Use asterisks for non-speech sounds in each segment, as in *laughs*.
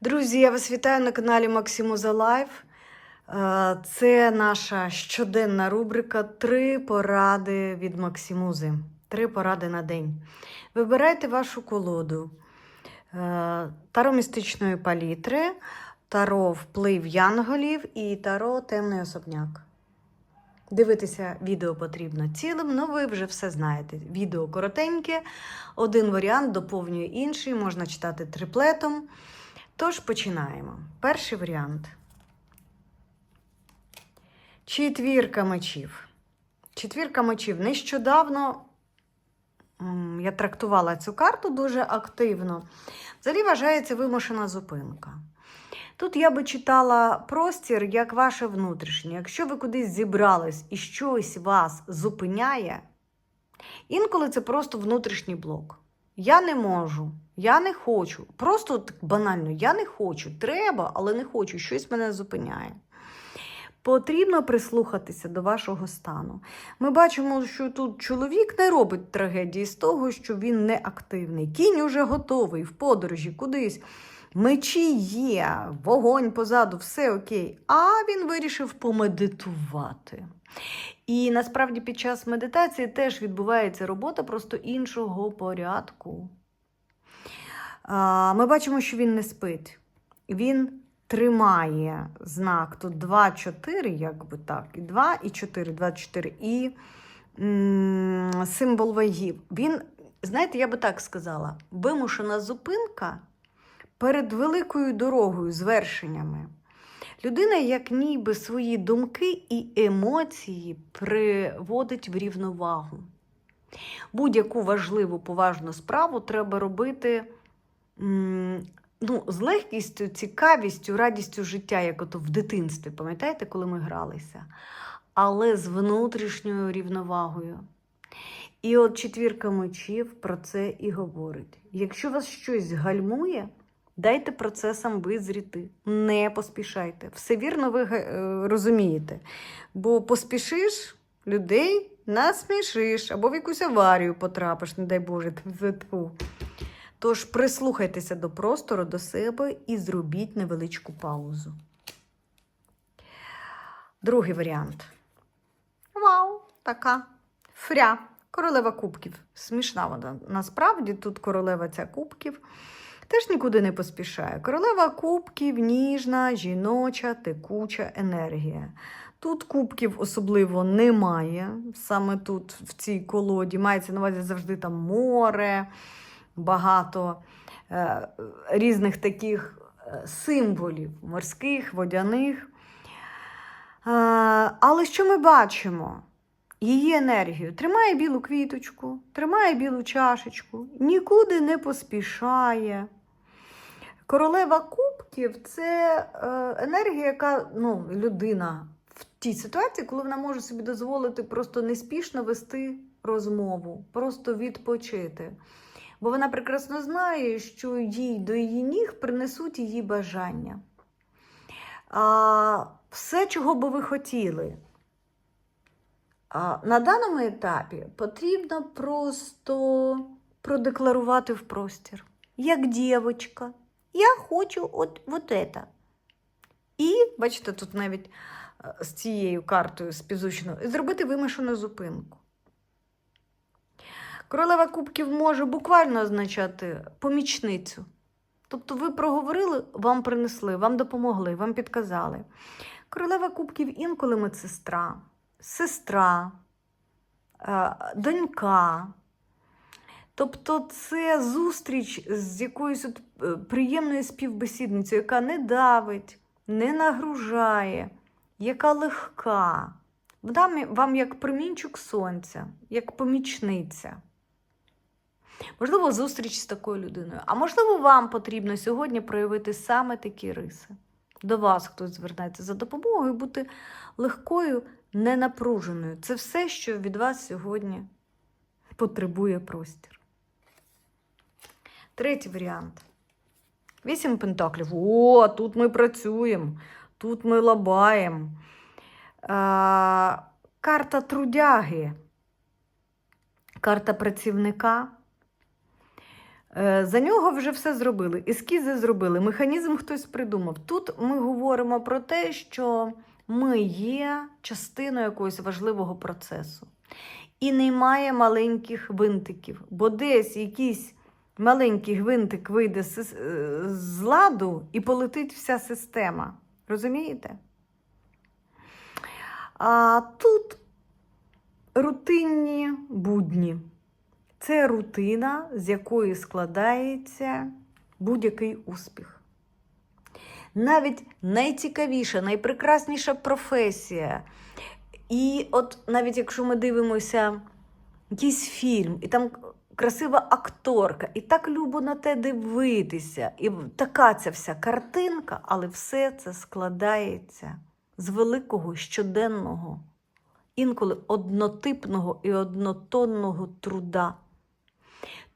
Друзі, я вас вітаю на каналі Максимуза Лайф. Е, Це наша щоденна рубрика Три поради від Максимузи. Три поради на день. Вибирайте вашу колоду е, таро містичної палітри, таро вплив янголів і таро темний особняк. Дивитися відео потрібно цілим, ну ви вже все знаєте. Відео коротеньке, один варіант доповнює інший, можна читати триплетом. Тож починаємо. Перший варіант. Четвірка мечів. Четвірка мечів. Нещодавно я трактувала цю карту дуже активно. Взагалі вважається вимушена зупинка. Тут я би читала простір як ваше внутрішнє. Якщо ви кудись зібрались і щось вас зупиняє, інколи це просто внутрішній блок. Я не можу, я не хочу. Просто банально, я не хочу. Треба, але не хочу. Щось мене зупиняє. Потрібно прислухатися до вашого стану. Ми бачимо, що тут чоловік не робить трагедії з того, що він не активний. Кінь уже готовий в подорожі кудись. Мечі є, вогонь позаду, все окей. А він вирішив помедитувати. І насправді під час медитації теж відбувається робота просто іншого порядку. Ми бачимо, що він не спить. Він тримає знак тут 2-4, якби так, і 2, і 4, 24, і символ вагів. Він, знаєте, я би так сказала, вимушена зупинка перед великою дорогою, звершеннями. Людина, як ніби свої думки і емоції приводить в рівновагу. Будь-яку важливу поважну справу треба робити ну, з легкістю, цікавістю, радістю життя, як ото в дитинстві, пам'ятаєте, коли ми гралися? Але з внутрішньою рівновагою. І от четвірка мечів про це і говорить. Якщо вас щось гальмує, Дайте процесам визріти, не поспішайте. Все вірно ви е, розумієте. Бо поспішиш людей насмішиш або в якусь аварію потрапиш, не дай Боже, тьфу. Тож прислухайтеся до простору, до себе і зробіть невеличку паузу. Другий варіант. Вау, така фря. Королева кубків. Смішна вона. Насправді тут королева ця кубків теж нікуди не поспішає. Королева кубків ніжна, жіноча, текуча енергія. Тут кубків особливо немає. Саме тут, в цій колоді, мається на увазі завжди там море, багато е, різних таких е, символів морських, водяних. Е, але що ми бачимо? Її енергію тримає білу квіточку, тримає білу чашечку, нікуди не поспішає. Королева кубків це енергія, яка ну, людина в тій ситуації, коли вона може собі дозволити просто неспішно вести розмову, просто відпочити. Бо вона прекрасно знає, що їй до її ніг принесуть її бажання. А, Все, чого би ви хотіли. А, На даному етапі потрібно просто продекларувати в простір, як дівчинка. Я хочу от, от это. І, бачите, тут навіть е, з цією картою співзвучною, зробити вимушену зупинку. Королева кубків може буквально означати помічницю. Тобто ви проговорили, вам принесли, вам допомогли, вам підказали. Королева кубків інколи медсестра, сестра, е, донька. Тобто це зустріч з якоюсь от е, приємною співбесідницею, яка не давить, не нагружає, яка легка. Вона вам як промінчик сонця, як помічниця. Можливо, зустріч з такою людиною. А можливо, вам потрібно сьогодні проявити саме такі риси. До вас хтось звернеться за допомогою, бути легкою, ненапруженою. Це все, що від вас сьогодні потребує простір. Третій варіант. Вісім пентаклів. О, тут ми працюємо, тут ми лабаємо. Карта трудяги, карта працівника. Е, За нього вже все зробили. Ескізи зробили, механізм хтось придумав. Тут ми говоримо про те, що ми є частиною якогось важливого процесу. І немає маленьких винтиків, бо десь якийсь маленький гвинтик вийде з, е, ладу і полетить вся система. Розумієте? А тут рутинні будні. Це рутина, з якої складається будь-який успіх. Навіть найцікавіша, найпрекрасніша професія. І от навіть якщо ми дивимося якийсь фільм, і там красива акторка, і так любо на те дивитися, і така ця вся картинка, але все це складається з великого щоденного, інколи однотипного і однотонного труда.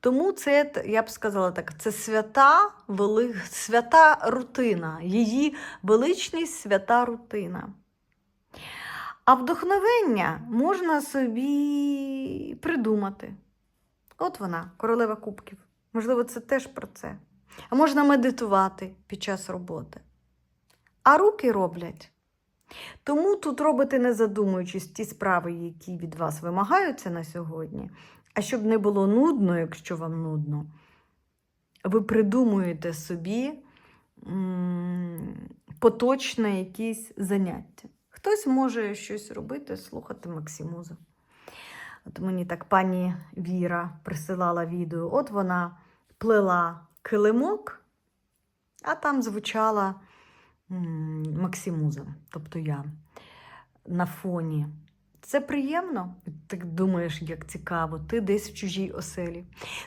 Тому це, я б сказала так, це свята, вели... свята рутина, її величність свята рутина. А вдохновення можна собі придумати. От вона, королева кубків. Можливо, це теж про це. А можна медитувати під час роботи. А руки роблять. Тому тут робите, не задумуючись, ті справи, які від вас вимагаються на сьогодні. А щоб не було нудно, якщо вам нудно, ви придумуєте собі поточне якісь заняття. Хтось може щось робити, слухати Максимузу. От мені так пані Віра присилала відео. От вона плела килимок, а там звучала м, Максимуза, тобто я на фоні. Це приємно. Ти думаєш, як цікаво, ти десь в чужій оселі.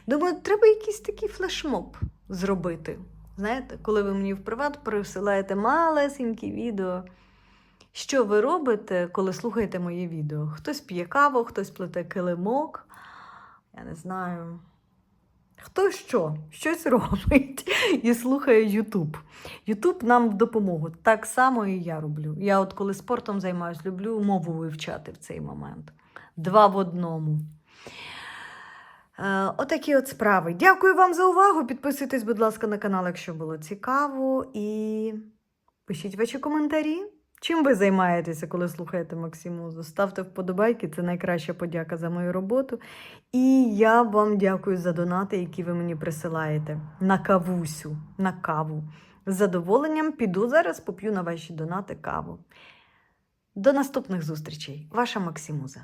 Думаю, треба якийсь такий флешмоб зробити. Знаєте, коли ви мені в приват присилаєте малесенькі відео. Що ви робите, коли слухаєте моє відео? Хтось п'є каву, хтось плете килимок. Я не знаю. Хто що? Щось *laughs* робить і слухає Ютуб. Ютуб нам в допомогу. Так само і я роблю. Я, от коли спортом займаюся, люблю мову вивчати в цей момент. Два в одному. Е, Отакі от справи. Дякую вам за увагу. Підписуйтесь, будь ласка, на канал, якщо було цікаво. І пишіть ваші коментарі. Чим ви займаєтеся, коли слухаєте Максимузу? Ставте вподобайки, це найкраща подяка за мою роботу. І я вам дякую за донати, які ви мені присилаєте на кавусю, на каву. З задоволенням піду зараз, поп'ю на ваші донати каву. До наступних зустрічей. Ваша Максимуза.